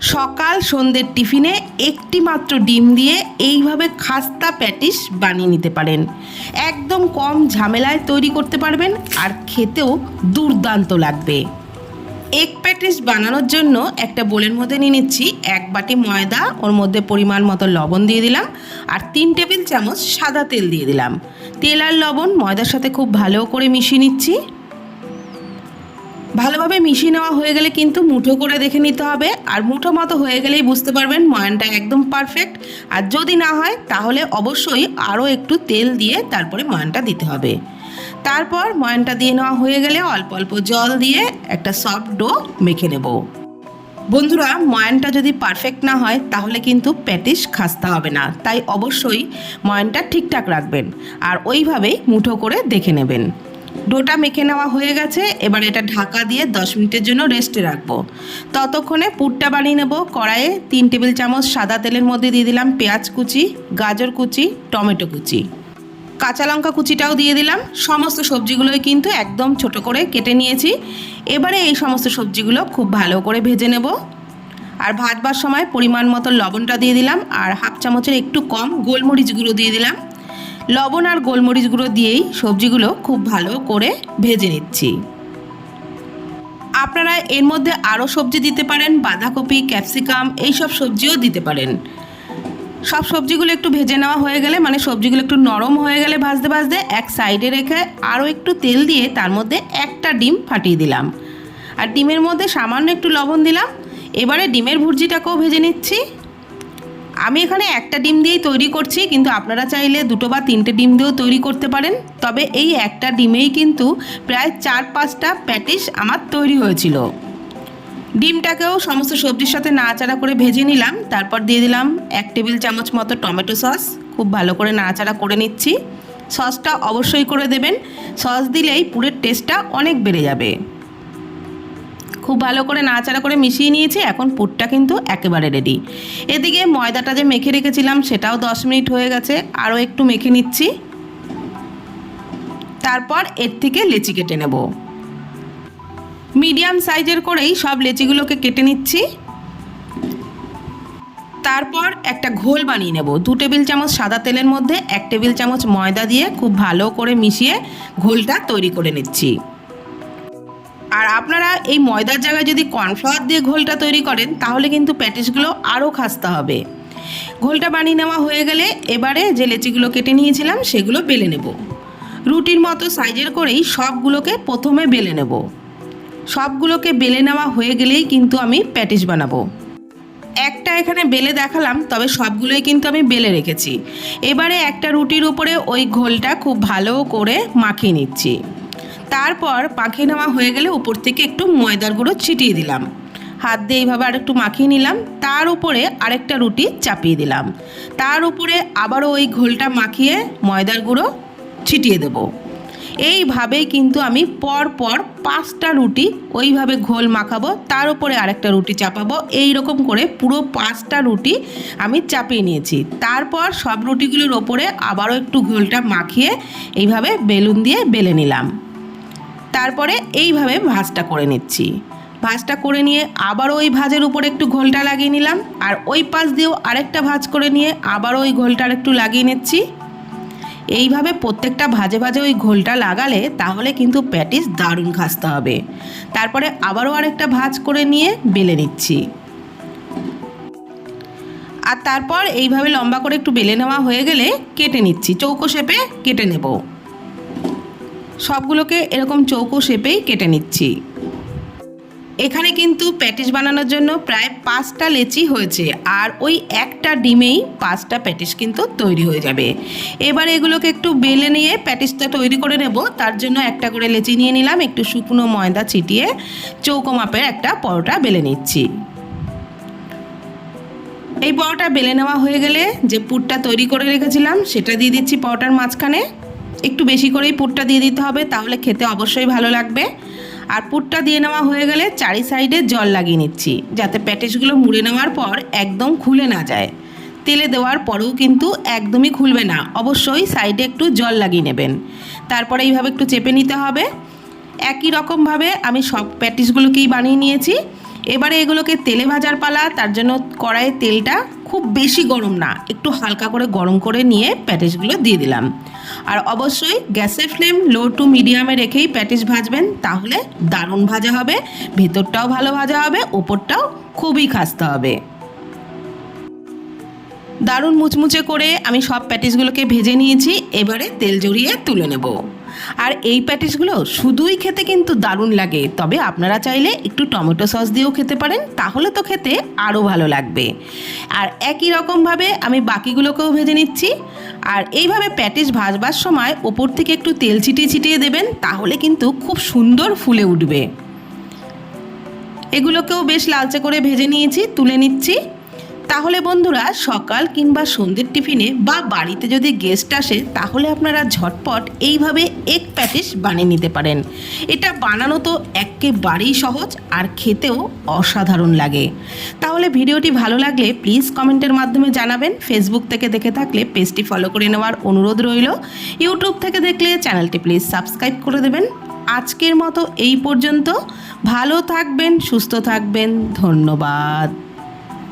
সকাল সন্ধ্যের টিফিনে একটি মাত্র ডিম দিয়ে এইভাবে খাস্তা প্যাটিস বানিয়ে নিতে পারেন। একদম কম ঝামেলায় তৈরি করতে পারবেন আর খেতেও দুর্দান্ত লাগবে। এগ প্যাটিস বানানোর জন্য একটা বোলের মধ্যে নিয়ে নিচ্ছি এক বাটি ময়দা, ওর মধ্যে পরিমাণ মতো লবণ দিয়ে দিলাম আর তিন টেবিল চামচ সাদা তেল দিয়ে দিলাম। তেল আর লবণ ময়দার সাথে খুব ভালো করে মিশিয়ে নিচ্ছি। ভালোভাবে মিশিয়ে নেওয়া হয়ে গেলে কিন্তু মুঠো করে দেখে নিতে হবে। আর মুঠো মতো হয়ে গেলেই বুঝতে পারবেন ময়ানটা একদম পারফেক্ট আর যদি না হয়, তাহলে অবশ্যই আরও একটু তেল দিয়ে তারপরে ময়ানটা দিতে হবে। তারপর ময়ানটা দিয়ে নেওয়া হয়ে গেলে অল্প অল্প জল দিয়ে একটা সফট ডো মেখে নেব। বন্ধুরা, ময়ানটা যদি পারফেক্ট না হয়, তাহলে কিন্তু প্যাটিস খাস্তা হবে না। তাই অবশ্যই ময়ানটা ঠিকঠাক রাখবেন। আর ওইভাবেই মুঠো করে দেখে নেবেন। ডোটা মেখে নেওয়া হয়ে গেছে। এবার এটা ঢাকা দিয়ে দশ মিনিটের জন্য রেস্টে রাখব। ততক্ষণে পুরটা বানিয়ে নেব। কড়াইয়ে তিন টেবিল চামচ সাদা তেলের মধ্যে দিয়ে দিলাম পেঁয়াজ কুচি, গাজর কুচি, টমেটো কুচি। কাঁচা লঙ্কা কুচিটাও দিয়ে দিলাম। সমস্ত সবজিগুলোই কিন্তু একদম ছোট করে কেটে নিয়েছি। এবারে এই সমস্ত সবজিগুলো খুব ভালো করে ভেজে নেব। আর ভাজবার সময় পরিমাণ মতো লবণটা দিয়ে দিলাম। আর হাফ চামচের একটু কম গোলমরিচ গুঁড়ো দিয়ে দিলাম। লবণ আর গোলমরিচ গুঁড়ো দিয়েই সবজিগুলো খুব ভালো করে ভেজে নিচ্ছি। আপনারা এর মধ্যে আরও সবজি দিতে পারেন, বাঁধাকপি, ক্যাপসিকাম, এইসব সবজিও দিতে পারেন। সব সবজিগুলো একটু ভেজে নেওয়া হয়ে গেলে মানে সবজিগুলো একটু নরম হয়ে গেলে ভাজতে ভাজতে এক সাইডে রেখে আরও একটু তেল দিয়ে তার মধ্যে একটা ডিম ফাটিয়ে দিলাম। আর ডিমের মধ্যে সামান্য একটু লবণ দিলাম। এবারে ডিমের ভুর্জিটাকেও ভেজে নিচ্ছি। আমি এখানে একটা ডিম দিয়েই তৈরি করছি, কিন্তু আপনারা চাইলে দুটো বা তিনটে ডিম দিয়েও তৈরি করতে পারেন। তবে এই একটা ডিমেই কিন্তু প্রায় চার পাঁচটা প্যাটিস আমার তৈরি হয়েছিল। ডিমটাকেও সমস্ত সবজির সাথে নাড়াচাড়া করে ভেজে নিলাম। তারপর দিয়ে দিলাম এক টেবিল চামচ মতো টমেটো সস। খুব ভালো করে নাড়াচাড়া করে নিচ্ছি। সসটা অবশ্যই করে দেবেন। সস দিলেই পুরের টেস্টটা অনেক বেড়ে যাবে। খুব ভালো করে নাড়াচাড়া করে মিশিয়ে নিয়েছি, এখন পুরটা কিন্তু একেবারে রেডি এদিকে ময়দাটা যে মেখে রেখেছিলাম সেটাও দশ মিনিট হয়ে গেছে, আরও একটু মেখে নিচ্ছি। তারপর এর থেকে লেচি কেটে নেব। মিডিয়াম সাইজের করেই সব লেচিগুলোকে কেটে নিচ্ছি। তারপর একটা ঘোল বানিয়ে নেব। দু টেবিল চামচ সাদা তেলের মধ্যে, এক টেবিল চামচ ময়দা দিয়ে খুব ভালো করে মিশিয়ে ঘোলটা তৈরি করে নিচ্ছি। আর আপনারা এই ময়দার জায়গায় যদি কর্নফ্লাওয়ার দিয়ে ঘোলটা তৈরি করেন, তাহলে কিন্তু প্যাটিসগুলো আরও খাস্তা হবে। ঘোলটা বানিয়ে নেওয়া হয়ে গেলে এবারে যে লেচিগুলো কেটে নিয়েছিলাম, সেগুলো বেলে নেব। রুটির মতো সাইজের করেই সবগুলোকে প্রথমে বেলে নেব। সবগুলোকে বেলে নেওয়া হয়ে গেলেই কিন্তু আমি প্যাটিস বানাবো। একটা এখানে বেলে দেখালাম, তবে সবগুলোই কিন্তু আমি বেলে রেখেছি। এবারে একটা রুটির উপরে ওই ঘোলটা খুব ভালো করে মাখিয়ে নিচ্ছি। তারপর মাখিয়ে নেওয়া হয়ে গেলে উপর থেকে একটু ময়দার গুঁড়ো ছিটিয়ে দিলাম। হাত দিয়ে এইভাবে আরেকটু মাখিয়ে নিলাম। তার উপরে আরেকটা রুটি চাপিয়ে দিলাম। তার উপরে আবারও ওই ঘোলটা মাখিয়ে ময়দার গুঁড়ো ছিটিয়ে দেবো। এইভাবেই কিন্তু আমি পর পর পাঁচটা রুটি ওইভাবে ঘোল মাখাবো, তার উপরে আরেকটা রুটি চাপাবো। এই রকম করে পুরো পাঁচটা রুটি আমি চাপিয়ে নিয়েছি। তারপর সব রুটিগুলোর ওপরে আবারও একটু ঘোলটা মাখিয়ে এইভাবে বেলুন দিয়ে বেলে নিলাম। তারপরে এইভাবে ভাজটা করে নিচ্ছি। ভাজটা করে নিয়ে আবারও ওই ভাজের উপরে একটু ঘোলটা লাগিয়ে নিলাম। আর ওই পাশ দিয়েও আরেকটা ভাজ করে নিয়ে আবারও ওই ঘোলটা একটু লাগিয়ে নিচ্ছি। এইভাবে প্রত্যেকটা ভাজে ভাজে ওই ঘোলটা লাগালে তাহলে কিন্তু প্যাটিস দারুণ খাসতে হবে। তারপরে আবারও আরেকটা ভাজ করে নিয়ে বেলে নিচ্ছি। আর তারপর এইভাবে লম্বা করে একটু বেলে নেওয়া হয়ে গেলে কেটে নিচ্ছি। চৌকো শেপে কেটে নেব। সবগুলোকে এরকম চৌকো শেপেই কেটে নিচ্ছি। এখানে কিন্তু প্যাটিস বানানোর জন্য প্রায় পাঁচটা লেচি হয়েছে আর ওই একটা ডিমেই পাঁচটা প্যাটিস কিন্তু তৈরি হয়ে যাবে। এবার এগুলোকে একটু বেলে নিয়ে প্যাটিসটা তৈরি করে নেব। তার জন্য একটা করে লেচি নিয়ে নিলাম, একটু শুকনো ময়দা ছিটিয়ে চৌকো মাপের একটা পরোটা বেলে নিচ্ছি। এই পরোটা বেলে নেওয়া হয়ে গেলে যে পুরটা তৈরি করে রেখেছিলাম, সেটা দিয়ে দিচ্ছি পরোটার মাঝখানে। একটু বেশি করেই পুরটা দিয়ে দিতে হবে, তাহলে খেতে অবশ্যই ভালো লাগবে। আর পুরটা দিয়ে নেওয়া হয়ে গেলে চারি সাইডে জল লাগিয়ে নিচ্ছি, যাতে প্যাটিসগুলো মুড়ে নেওয়ার পর একদম খুলে না যায়। তেলে দেওয়ার পরেও কিন্তু একদমই খুলবে না, অবশ্যই সাইডে একটু জল লাগিয়ে নেবেন। তারপরে এইভাবে একটু চেপে নিতে হবে। একই রকমভাবে আমি সব প্যাটিসগুলোকেই বানিয়ে নিয়েছি। এবারে এগুলোকে তেলে ভাজার পালা, তার জন্য কড়াইয়ে তেলটা খুব বেশি গরম না, একটু হালকা করে গরম করে নিয়ে প্যাটিসগুলো দিয়ে দিলাম। আর অবশ্যই গ্যাসের ফ্লেম লো টু মিডিয়ামে রেখেই প্যাটিস ভাজবেন, তাহলে দারুণ ভাজা হবে, ভেতরটাও ভালো ভাজা হবে, ওপরটাও খুবই খাস্তে হবে। দারুণ মুচমুচে করে আমি সব প্যাটিসগুলোকে ভেজে নিয়েছি, এবারে তেল জড়িয়ে তুলে নেব। আর এই প্যাটিসগুলো শুধুই খেতে কিন্তু দারুণ লাগে। তবে আপনারা চাইলে একটু টমেটো সস দিয়েও খেতে পারেন, তাহলে তো খেতে আরও ভালো লাগবে। আর একই রকমভাবে আমি বাকিগুলোকেও ভেজে নিচ্ছি। আর এইভাবে প্যাটিস ভাজবার সময় ওপর থেকে একটু তেল ছিটিয়ে ছিটিয়ে দেবেন, তাহলে কিন্তু খুব সুন্দর ফুলে উঠবে। এগুলোকেও বেশ লালচে করে ভেজে নিয়েছি, তুলে নিচ্ছি। তাহলে বন্ধুরা সকাল কিংবা সন্ধ্যের টিফিনে বা বাড়িতে যদি গেস্ট আসে, তাহলে আপনারা ঝটপট এইভাবে এক প্যাটিস বানিয়ে নিতে পারেন। এটা বানানো তো একেবারেই সহজ আর খেতেও অসাধারণ লাগে। তাহলে ভিডিওটি ভালো লাগলে প্লিজ কমেন্টের মাধ্যমে জানাবেন। ফেসবুক থেকে দেখে থাকলে পেজটি ফলো করে নেওয়ার অনুরোধ রইল। ইউটিউব থেকে দেখলে চ্যানেলটি প্লিজ সাবস্ক্রাইব করে দেবেন। আজকের মতো এই পর্যন্ত। ভালো থাকবেন, সুস্থ থাকবেন। ধন্যবাদ।